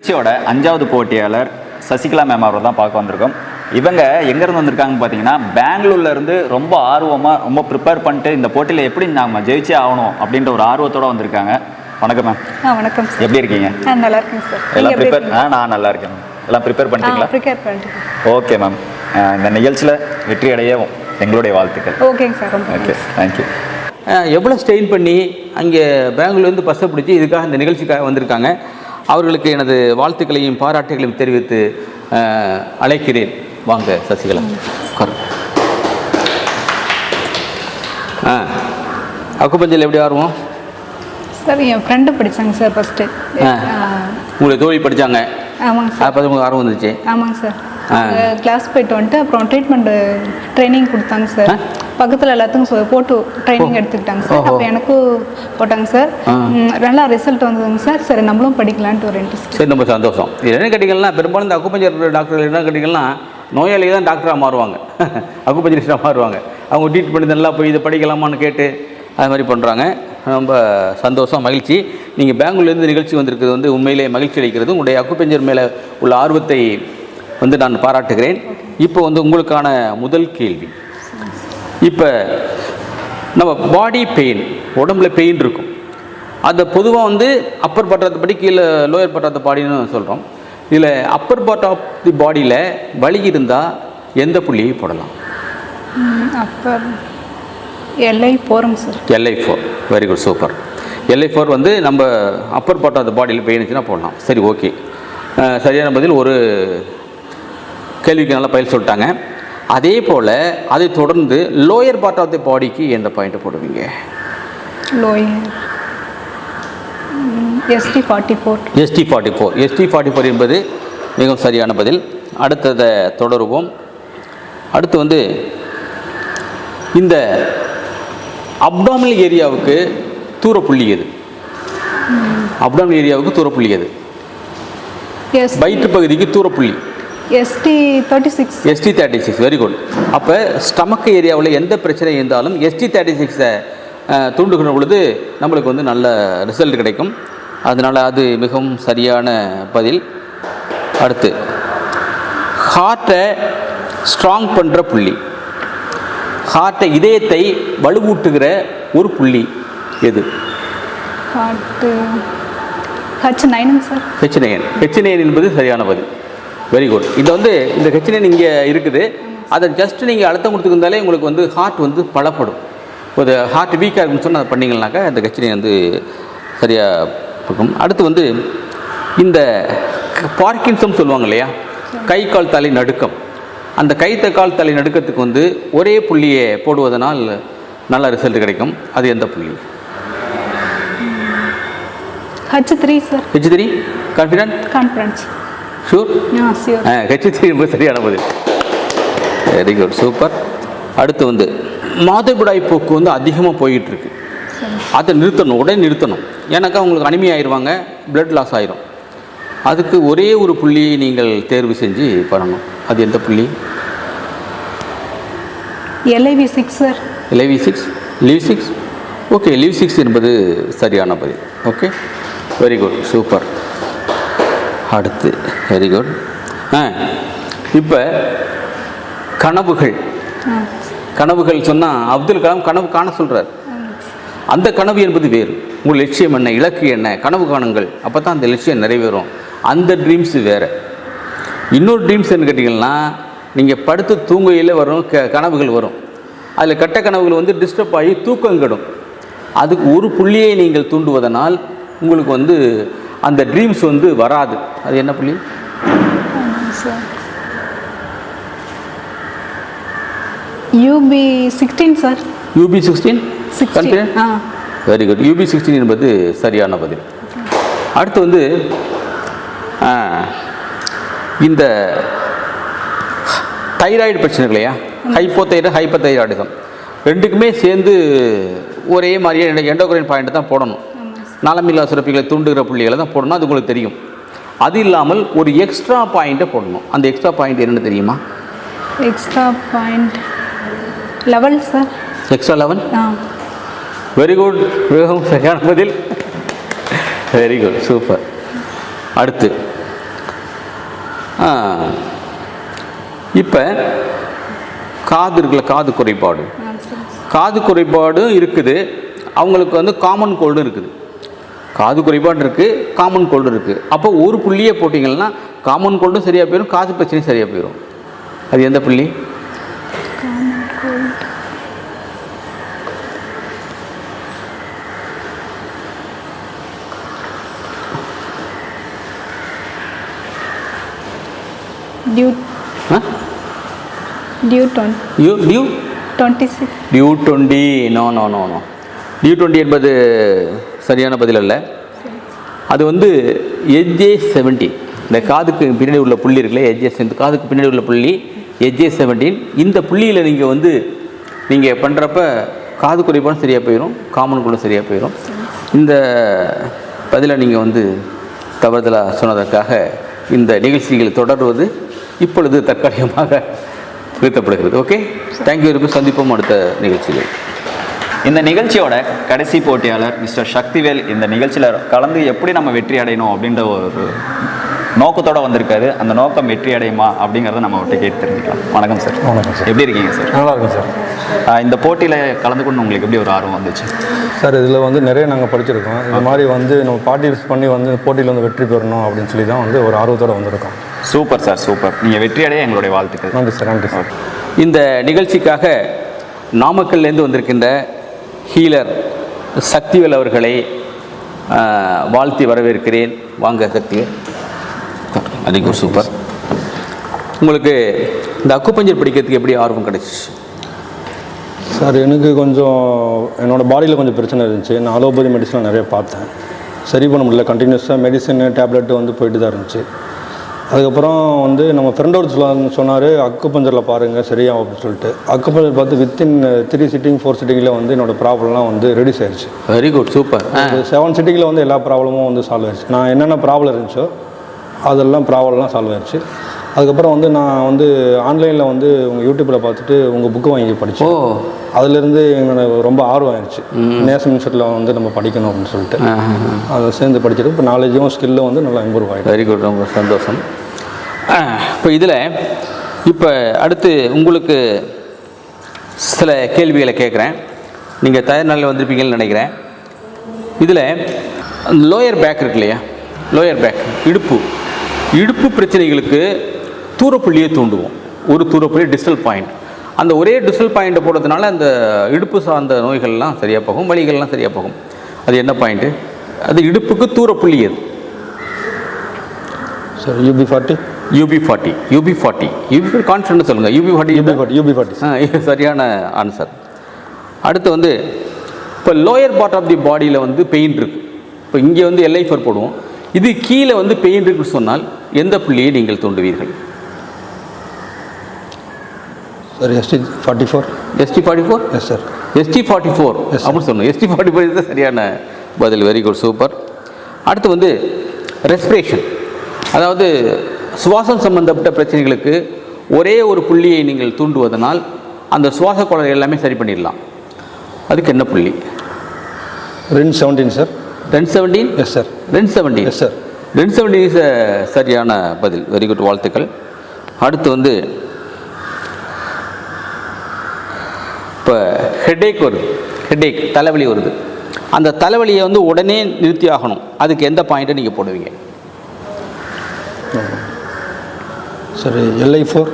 நிகழ்ச்சியோட அஞ்சாவது போட்டியாளர் சசிகலா மேம் அவரை தான் பார்க்க வந்திருக்கோம். இவங்க எங்கேருந்து வந்திருக்காங்க பார்த்தீங்கன்னா பெங்களூர்ல இருந்து ரொம்ப ஆர்வமாக ரொம்ப ப்ரிப்பேர் பண்ணிட்டு இந்த போட்டியில் எப்படி நம்ம ஜெயிச்சே ஆகணும் அப்படின்ற ஒரு ஆர்வத்தோட வந்திருக்காங்க. வணக்கம் மேம் வணக்கம் சார் எப்படி இருக்கீங்க? நல்லா இருக்கேன் சார் எல்லாம் ப்ரிப்பேர் ஆ நான் நல்லா இருக்கேன். எல்லாம் ப்ரிப்பேர் பண்ணிட்டீங்களா? ப்ரிப்பேர் பண்ணிட்டு ஓகே மேம் இந்த நிகழ்ச்சியில் வெற்றி அடையவும் எங்களுடைய வாழ்த்துக்கள். ஓகேங்க சார் ஓகே தேங்க்யூ எவ்வளோ ஸ்ட்ரெயின் பண்ணி அங்கே பெங்களூர்லேருந்து பஸ்ஸை பிடிச்சி இதுக்காக இந்த நிகழ்ச்சிக்காக வந்திருக்காங்க? அவர்களுக்கு எனது வாழ்த்துக்களையும் பாராட்டுகளையும் தெரிவித்து அழைக்கிறேன் வாங்க சசிகலா. ஆ அக்குப்பஞ்சல் எப்படி ஆர்வம் சார் என் ஃப்ரெண்டு படித்தாங்க சார் ஃபஸ்ட்டு. உங்களை தோழி படித்தாங்க ஆமாங்க சார் அப்போ உங்களுக்கு ஆர்வம் வந்துச்சு ஆமாங்க சார். கிளாஸ் போயிட்டு வந்துட்டு அப்புறம் ட்ரீட்மெண்ட்டு ட்ரைனிங் கொடுத்தாங்க சார்? பக்கத்தில் எல்லாத்துக்கும் சொ- போட்டு ட்ரைனிங் எடுத்துக்கிட்டாங்க சார். அப்போ எனக்கும் போட்டாங்க சார். ம், நல்லா ரிசல்ட் வந்ததுங்க சார். சரி நம்மளும் படிக்கலான்ட்டு ஒரு இன்ட்ரெஸ்ட் சரி ரொம்ப சந்தோஷம். இது என்ன கேட்டிங்கன்னா பெரும்பாலும் இந்த அக்குப்பஞ்சர் டாக்டர்கள் என்ன கேட்டிங்கன்னா நோயாளிகள் தான் டாக்டராக மாறுவாங்க. அக்குப்பஞ்சரிஸ்டாக மாறுவாங்க. அவங்க ட்ரீட்மெண்ட் நல்லா போய் இதை படிக்கலாமான்னு கேட்டு அது மாதிரி பண்ணுறாங்க ரொம்ப சந்தோஷம் மகிழ்ச்சி. நீங்கள் பெங்களூர்லேருந்து நிகழ்ச்சி வந்திருக்கிறது வந்து உண்மையிலே மகிழ்ச்சி அளிக்கிறது. உங்களுடைய அக்குப்பஞ்சர் மேலே உள்ள ஆர்வத்தை வந்து நான் பாராட்டுகிறேன். இப்போ வந்து உங்களுக்கான முதல் கேள்வி. இப்போ நம்ம பாடி பெயின் உடம்புல பெயின் இருக்கும். அந்த பொதுவாக வந்து அப்பர் பட்டாத படி கீழே லோயர் பட்டாத பாடின்னு சொல்கிறோம் இதில் அப்பர் பார்ட் ஆஃப் தி பாடியில் வலி இருந்தால் எந்த புள்ளியை போடலாம். அப்போ எல்ஐ போகிறோங்க sir. LI four very good super LI four வந்து நம்ம அப்பர் பார்ட் ஆஃப் த பாடியில் பெயின் இருந்துச்சுன்னா போடலாம். சரி ஓகே சரியான பதில் ஒரு கேள்விக்கு நல்லா பயில் சொல்லிட்டாங்க. அதே போல் அதை தொடர்ந்து லோயர் பார்ட் ஆஃப் தி பாடிக்கு எந்த பாயிண்ட்டை போடுவீங்க? Lower ST forty four ST forty four ST forty four என்பது மிகவும் சரியான பதில். அடுத்ததை தொடருவோம். அடுத்து வந்து இந்த அப்டாமினல் ஏரியாவுக்கு தூரப்புள்ளி எது? அப்டாமினல் ஏரியாவுக்கு தூரப்புள்ளி எது? எஸ் வயிற்று பகுதிக்கு தூரப்புள்ளி. ST thirty six ST thirty six very good அப்போ ஸ்டமக் ஏரியாவில் எந்த பிரச்சனை இருந்தாலும் எஸ்டி தேர்ட்டி சிக்ஸை தூண்டுகிற பொழுது நம்மளுக்கு வந்து நல்ல ரிசல்ட் கிடைக்கும். அதனால் அது மிகவும் சரியான பதில். அடுத்து ஹார்ட்டை ஸ்ட்ராங் பண்ணுற புள்ளி. ஹார்ட்டை இதயத்தை வலுவூட்டுகிற ஒரு புள்ளி எது? ஹார்ட்டு ஹச் நைனுங்க சார் ஹெச்நேயன் ஹெச்நேயன் என்பது சரியான பதில். வெரி குட் இது வந்து இந்த ஹெச்நேயன் இங்கே இருக்குது. அதை ஜஸ்ட் நீங்கள் அழுத்தம் கொடுத்துருந்தாலே உங்களுக்கு வந்து ஹார்ட் வந்து பலப்படும். ஒரு ஹார்ட் வீக்காக இருக்குன்னு சொன்னால் அதை பண்ணிங்கனாக்கா இந்த ஹெச்நேயன் வந்து சரியாக இருக்கும் அடுத்து வந்து இந்த பார்க்கின்சம் சொல்லுவாங்க இல்லையா? கை கால் தலை நடுக்கம். அந்த கை கால் தலை நடுக்கத்துக்கு வந்து ஒரே புள்ளியை போடுவதனால் நல்ல ரிசல்ட் கிடைக்கும். அது எந்த புள்ளி? H three sir H three confident conference sure sure HT என்பது சரியான பதில். வெரி குட் சூப்பர் அடுத்து வந்து மாதவிடாய் போக்கு வந்து அதிகமாக இருக்கு அதை நிறுத்தணும் உடனே நிறுத்தணும். ஏன்னாக்கா உங்களுக்கு அனிமி ஆயிடுவாங்க பிளட் லாஸ் ஆயிரும். அதுக்கு ஒரே ஒரு புள்ளியை நீங்கள் தேர்வு செஞ்சு பண்ணணும். அது எந்த புள்ளி? LIV six sir LIV six LIV six okay LIV six என்பது சரியான பதில். ஓகே வெரி குட் சூப்பர் அடுத்து. வெரி குட் ஆ இப்போ கனவுகள். கனவுகள் சொன்னால் அப்துல் கலாம் கனவு காண சொல்கிறார் அந்த கனவு என்பது வேறு. உங்கள் லட்சியம் என்ன இலக்கு என்ன கனவு காணுங்கள். அப்போ தான் அந்த லட்சியம் நிறைவேறும். அந்த ட்ரீம்ஸ் வேறு. இன்னொரு ட்ரீம்ஸ் என்ன கேட்டிங்கன்னா நீங்கள் படுத்து தூங்கையில் வரும் க கனவுகள் வரும். அதில் கெட்ட கனவுகள் வந்து டிஸ்டர்ப் ஆகி தூக்கம் கெடும். அதுக்கு ஒரு புள்ளியை நீங்கள் தூண்டுவதனால் உங்களுக்கு வந்து அந்த ட்ரீம்ஸ் வந்து வராது. அது என்ன புள்ளி? UB sixteen sir UB sixteen very good UB sixteen என்பது சரியான பதில். அடுத்து வந்து இந்த தைராய்டு பிரச்சனை இல்லையா ஹைப்போதைராய்டு ஹைப்போதைராய்டிசம் ரெண்டுக்குமே சேர்ந்து ஒரே மாதிரியே எண்டோக்ரைன் பாயிண்ட் தான் போடணும். நலமில்லா சுரப்பிகளை தூண்டுகிற புள்ளிகளை தான் போடணும். அது உங்களுக்கு தெரியும். அது இல்லாமல் ஒரு எக்ஸ்ட்ரா பாயிண்ட்டை போடணும். அந்த எக்ஸ்ட்ரா பாயிண்ட் என்னன்னு தெரியுமா? Extra point level sir extra eleven very good மிகவும் சரியான பதில். வெரி குட் சூப்பர் அடுத்து. இப்போ காது இருக்குல்ல காது குறைபாடு. காது குறைபாடும் இருக்குது. அவங்களுக்கு வந்து காமன் கோல்டும் இருக்குது. காது குறைபாடு இருக்குது காமன் கோல்டு இருக்குது அப்போ ஒரு புள்ளியே போட்டிங்கன்னா காமன் கோல்டும் சரியாக போயிடும் காது பிரச்சனையும் சரியாக போயிடும் அது எந்த புள்ளி? DU DU twenty DU twenty six DU twenty no no no no DU twenty என்பது சரியான பதில் அல்ல. அது வந்து எஜ்ஜே செவன்டீன். இந்த காதுக்கு பின்னாடி உள்ள புள்ளி இருக்குல்ல எஜ்ஜே இந்த காதுக்கு பின்னாடி உள்ள புள்ளி எஜ்ஜே செவன்டீன். இந்த புள்ளியில் நீங்கள் வந்து நீங்கள் பண்ணுறப்ப காது குறைப்பாலும் சரியாக போயிடும் காமன் கூட சரியாக போயிடும் இந்த பதிலை நீங்கள் வந்து தவறுதலாக சொன்னதற்காக இந்த நிகழ்ச்சிகள் தொடர்வது இப்பொழுது தற்காலிகமாக நிறுத்தப்படுகிறது. ஓகே தேங்க்யூ இருக்கும் சந்திப்போம் அடுத்த நிகழ்ச்சிகள் இந்த நிகழ்ச்சியோட கடைசி போட்டியாளர் மிஸ்டர் சக்திவேல் இந்த நிகழ்ச்சியில் கலந்து எப்படி நம்ம வெற்றி அடையணும் அப்படின்ற ஒரு நோக்கத்தோட வந்திருக்காரு. அந்த நோக்கம் வெற்றி அடையுமா அப்படிங்கிறத நம்ம அவர்கிட்ட கேட்டு தெரிஞ்சுக்கலாம். வணக்கம் சார். வணக்கம் சார். எப்படி இருக்கீங்க சார்? நல்லா இருக்கும் சார் இந்த போட்டியில் கலந்துக்கணும் உங்களுக்கு எப்படி ஒரு ஆர்வம் வந்துச்சு? சார் இதில் வந்து நிறைய நாங்கள் படிச்சிருக்கோம். இந்த மாதிரி வந்து நம்ம பார்ட்டிசிபேட் பண்ணி வந்து போட்டியில் வந்து வெற்றி பெறணும் அப்படின்னு சொல்லி தான் வந்து ஒரு ஆர்வத்தோடு வந்திருக்கோம். Super sir super. நீங்கள் வெற்றி அடைய எங்களுடைய வாழ்த்துக்கள். நன்றி சார் நன்றி சார். இந்த நிகழ்ச்சிக்காக நாமக்கல்லேருந்து வந்திருக்கின்ற ஹீலர் சக்திவேல் அவர்களை வாழ்த்தி வரவேற்கிறேன். வாங்க சக்தி அதிக சூப்பர் உங்களுக்கு இந்த அக்குப்பஞ்சர் படிக்கிறதுக்கு எப்படி ஆர்வம் கிடைச்சிச்சு? சார் எனக்கு கொஞ்சம் என்னோடய பாடியில் கொஞ்சம் பிரச்சனை இருந்துச்சு. நான் அலோபதி மெடிசன் நிறைய பார்த்தேன். சரி பண்ண முடியல. கண்டினியூஸாக மெடிசன் டேப்லெட் வந்து போயிட்டு தான் இருந்துச்சு. அதுக்கப்புறம் வந்து நம்ம ஃப்ரெண்ட் ஒரு சொல்ல சொன்னார் அக்கு பஞ்சரில் பாருங்கள் சரியாகும் அப்படின்னு சொல்லிட்டு. அக்கு பஞ்சர் பார்த்து வித்தின் த்ரீ சிட்டிங் ஃபோர் சிட்டிங்கில் வந்து என்னோடய ப்ராப்ளம்லாம் வந்து ரெடியூஸ் ஆயிடுச்சு வெரி குட் சூப்பர் செவன் சிட்டிங்கில் வந்து எல்லா ப்ராப்ளமும் வந்து சால்வ் ஆயிடுச்சு நான் என்னென்ன ப்ராப்ளம் இருந்துச்சோ அதெல்லாம் ப்ராப்ளம்லாம் சால்வ் ஆயிடுச்சு அதுக்கப்புறம் வந்து நான் வந்து ஆன்லைனில் வந்து உங்கள் யூடியூப்பில் பார்த்துட்டு உங்கள் புக்கு வாங்கி ஓ. படித்தேன் அதுலேருந்து எனக்கு ரொம்ப ஆர்வம் ஆயிடுச்சு நேஷனல் இன்ஸ்டியூட்டில் வந்து நம்ம படிக்கணும் அப்படின்னு சொல்லிட்டு. அதை சேர்ந்து படிச்சுட்டு இப்போ நாலேஜும் ஸ்கில்லும் வந்து நல்லா இம்ப்ரூவ் ஆகிடும் வெரி குட் ரொம்ப சந்தோஷம். இப்போ இதில் இப்போ அடுத்து உங்களுக்கு சில கேள்விகளை கேட்குறேன் நீங்கள் தயார் நாளில் வந்திருப்பீங்கன்னு நினைக்கிறேன். இதில் லோயர் பேக் இருக்கு இல்லையா? லோயர் பேக் இடுப்பு. இடுப்பு பிரச்சனைகளுக்கு தூரப்புள்ளியை தூண்டுவோம். ஒரு தூரப்புள்ளி டிஸ்டல் பாயிண்ட் அந்த ஒரே டிஸ்டல் பாயிண்ட்டை போடுறதுனால அந்த இடுப்பு சார்ந்த நோய்கள்லாம் சரியாக போகும் வலிகள்லாம் சரியாக போகும். அது என்ன பாயிண்ட்டு அது இடுப்புக்கு தூரப்புள்ளி எது? Sir UB forty UB forty UB forty UB confident சொல்லுங்கள் UB forty UB forty UB forty சரியான ஆன்சர் அடுத்து வந்து இப்போ லோயர் பார்ட் ஆஃப் தி பாடியில் வந்து பெயின் இருக்கு. இப்போ இங்கே வந்து எல்ஐஃபர் போடுவோம். இது கீழே வந்து பெயின் இருக்குன்னு சொன்னால் எந்த புள்ளியை நீங்கள் தூண்டுவீர்கள்? Sir ST forty four ST forty four yes sir ST forty four அப்படின்னு சொல்லணும் எஸ்டி ஃபார்ட்டி ஃபோர் தான் சரியான பதில். வெரி குட் சூப்பர் அடுத்து வந்து ரெஸ்பிரேஷன் அதாவது சுவாசம் சம்பந்தப்பட்ட பிரச்சனைகளுக்கு ஒரே ஒரு புள்ளியை நீங்கள் தூண்டுவதனால் அந்த சுவாச குழந்தை எல்லாமே சரி பண்ணிடலாம். அதுக்கு என்ன புள்ளி? ரெண்டு செவன்டீன் சார் ரெண்டு செவன்டீன்? எஸ் சார் ரெண்டு செவன்டீன்? எஸ் சார் ரெண்டு செவன்டீன் இஸ் சரியான பதில். வெரி குட் வாழ்த்துக்கள். அடுத்து வந்து இப்போ ஹெட்டேக் வருது. ஹெட்டேக் தலைவலி வருது. அந்த தலைவலியை வந்து உடனே நிறுத்தி ஆகணும். அதுக்கு எந்த பாயிண்ட்டை நீங்கள் போடுவீங்க? Sir LI four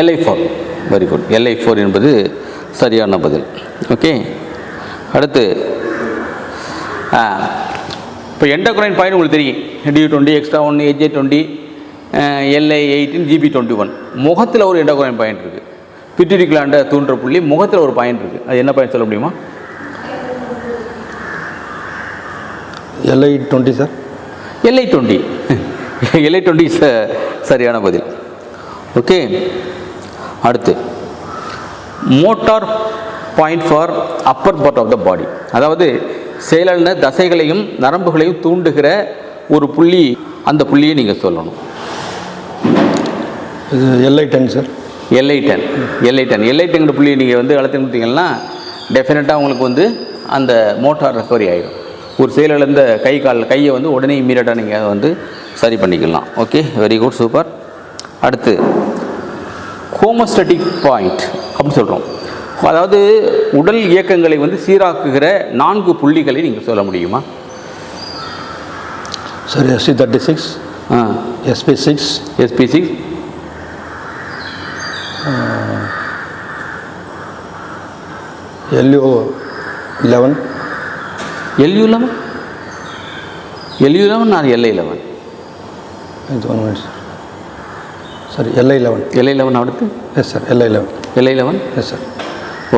LI four very good LI four என்பது சரியான பதில். ஓகே அடுத்து இப்போ எண்டோக்ரைன் பாயிண்ட் உங்களுக்கு தெரியும். T twenty extra one AJ twenty LI eighteen GB twenty one முகத்தில் ஒரு எண்டோக்ரைன் பாயிண்ட் இருக்குது பிட்யூரி கிளாண்டை தூண்டுற புள்ளி முகத்தில் ஒரு பாயிண்ட் இருக்குது அது என்ன பாயிண்ட் சொல்ல முடியுமா? LI twenty sir. LI twenty. LI twenty சரியான பதில். ஓகே. அடுத்து. Motor point for upper part of the body அதாவது செயலான தசைகளையும் நரம்புகளையும் தூண்டுகிற ஒரு புள்ளி அந்த புள்ளியை நீங்கள் சொல்லணும். இது LI ten sir. LI ten LI ten LI ten புள்ளியை நீங்கள் வந்து அழுத்தி கொடுத்தீங்கன்னா டெஃபினட்டாக உங்களுக்கு வந்து அந்த மோட்டார் ரெக்கவரி ஆகிடும் ஒரு செயலிழந்த கை கால் கையை வந்து உடனே இம்மீடியட்டாக நீங்கள் வந்து சரி பண்ணிக்கலாம். ஓகே வெரி குட் சூப்பர் அடுத்து ஹோமோஸ்டட்டிக் பாயிண்ட் அப்படின்னு சொல்கிறோம் அதாவது உடல் இயக்கங்களை வந்து சீராக்குகிற நான்கு புள்ளிகளை நீங்கள் சொல்ல முடியுமா? சார் எஸ்சி தேர்ட்டி சிக்ஸ் ஆ. SP six SP six LU eleven LU eleven LU eleven நான் எல்ஐ லெவன் இது one minute sir LI eleven LI eleven அடுத்து yes sir LI eleven LI eleven yes sir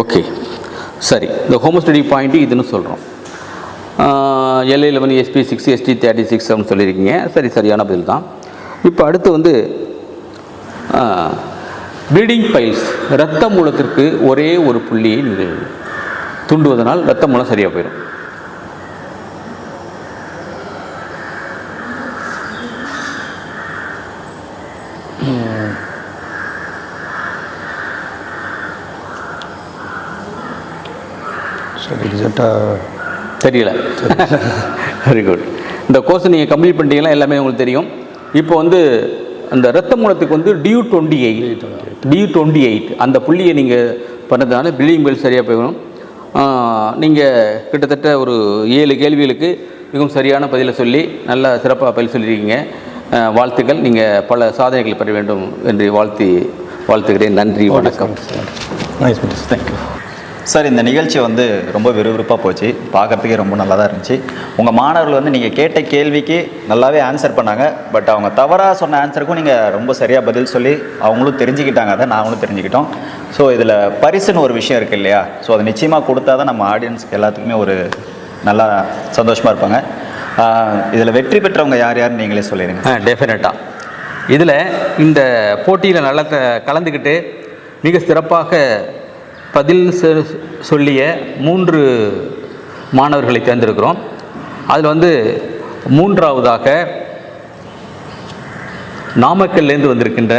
okay சரி இந்த homeostatic point இதுன்னு சொல்கிறோம் LA eleven SP six ST thirty six அப்படின்னு சொல்லியிருக்கீங்க. சரி சரியான பதில் தான் இப்போ அடுத்து வந்து ப்ளீடிங் பைல்ஸ் இரத்த மூலத்திற்கு ஒரே ஒரு புள்ளியை நீங்கள் தூண்டுவதனால் இரத்த மூலம் சரியாக போயிடும். சார் தெரியல. வெரி குட் இந்த கோர்ஸ் நீங்கள் கம்ப்ளீட் பண்ணிட்டீங்கன்னா எல்லாமே உங்களுக்கு தெரியும். இப்போ வந்து அந்த ரத்த மூலத்துக்கு வந்து DU twenty eight DU twenty eight அந்த புள்ளியை நீங்கள் பண்ணதுனால பில்லிங் பில் சரியாக போயிடும். நீங்கள் கிட்டத்தட்ட ஒரு ஏழு கேள்விகளுக்கு மிகவும் சரியான பதிலை சொல்லி நல்லா சிறப்பாக பதில் சொல்லியிருக்கீங்க. வாழ்த்துக்கள். நீங்கள் பல சாதனைகள் பெற வேண்டும் என்று வாழ்த்தி வாழ்த்துக்கிறேன் நன்றி. வணக்கம். தேங்க்யூ சார் இந்த நிகழ்ச்சி வந்து ரொம்ப விறுவிறுப்பாக போச்சு. பார்க்கறதுக்கே ரொம்ப நல்லா தான் இருந்துச்சு. உங்கள் மாணவர்கள் வந்து நீங்கள் கேட்ட கேள்விக்கு நல்லாவே ஆன்சர் பண்ணாங்க. பட் அவங்க தவறாக சொன்ன ஆன்சருக்கும் நீங்கள் ரொம்ப சரியாக பதில் சொல்லி அவங்களும் தெரிஞ்சுக்கிட்டாங்க. அதை நாங்களும் தெரிஞ்சுக்கிட்டோம். ஸோ இதில் பரிசுன்னு ஒரு விஷயம் இருக்குது இல்லையா? ஸோ அதை நிச்சயமாக கொடுத்தா தான் நம்ம ஆடியன்ஸ்க்கு எல்லாத்துக்குமே ஒரு நல்லா சந்தோஷமாக இருப்பாங்க. இதில் வெற்றி பெற்றவங்க யார் யாருன்னு நீங்களே சொல்லிடுங்க. ஆ டெஃபினட்டாக இதில் இந்த போட்டியில் நல்லா கலந்துக்கிட்டு மிக சிறப்பாக பதில் சொல்லிய மூன்று மாணவர்களை தேர்ந்தெடுக்கிறோம். அதில் வந்து மூன்றாவதாக நாமக்கல்லேருந்து வந்திருக்கின்ற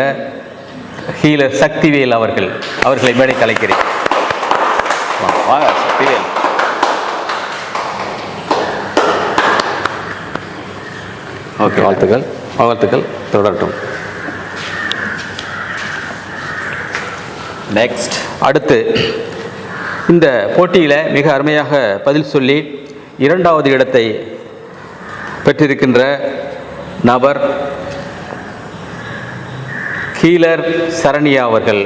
ஹீலர் சக்திவேல் அவர்கள் அவர்களை மேடை கலைக்கிறேன் சக்திவேல். ஓகே வாழ்த்துக்கள். வாழ்த்துக்கள். தொடரட்டும். நெக்ஸ்ட் அடுத்து இந்த போட்டியில் மிக அருமையாக பதில் சொல்லி இரண்டாவது இடத்தை பெற்றிருக்கின்ற நபர் ஹீலர் சரண்யா அவர்கள்.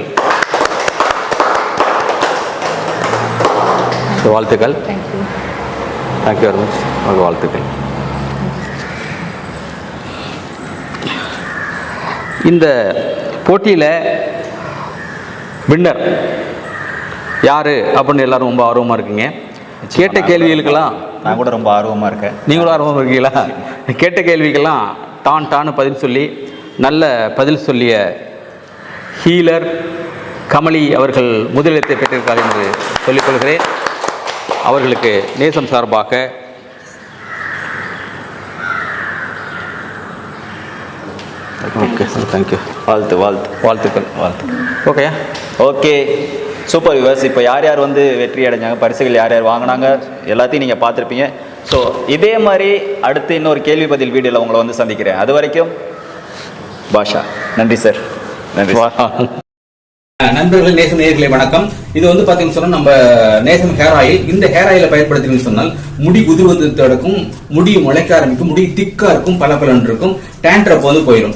வாழ்த்துக்கள். தேங்க்யூ வெரி மச் உங்களுக்கு வாழ்த்துக்கள். இந்த போட்டியில் வின்னர் யார் அப்படின்னு எல்லாரும் ரொம்ப ஆர்வமாக இருக்கீங்க. கேட்ட கேள்விகளுக்கெல்லாம் நான் கூட ரொம்ப ஆர்வமாக இருக்கேன். நீங்களும் ஆர்வமாக இருக்கீங்களா? கேட்ட கேள்விக்கெல்லாம் டான் டான்னு பதில் சொல்லி நல்ல பதில் சொல்லிய ஹீலர் கமலி அவர்கள் முதலிடத்தை பெற்றிருக்கார்கள் என்று சொல்லிக்கொள்கிறேன் அவர்களுக்கு நேசம் சார்பாக ஓகே சார் தேங்க்யூ வாழ்த்து வாழ்த்து. வாழ்த்துக்கள் வாழ்த்து ஓகேயா ஓகே சூப்பர் விவர்ஸ் இப்போ யார் யார் வந்து வெற்றி அடைஞ்சாங்க? பரிசுகள் யார் யார் வாங்கினாங்க? எல்லாத்தையும் நீங்கள் பார்த்துருப்பீங்க. ஸோ இதே மாதிரி அடுத்து இன்னொரு கேள்வி பதில் வீடியோவில் உங்களை வந்து சந்திக்கிறேன். அது வரைக்கும் பாஷா. நன்றி சார் நன்றி நண்பர்கள் நேசம் நேர்களை வணக்கம். இது வந்து பாத்தீங்கன்னு சொன்னா நம்ம நேசம் ஹேர் ஆயில் இந்த ஹேர் ஆயில பயன்படுத்தினீங்கன்னு சொன்னால் முடி உதிர்வது தடுக்கும் முடி முளைக்க ஆரம்பிக்கும் முடி திக்கா இருக்கும் பல இருக்கும் டேண்ட்ரப் வந்து போயிடும்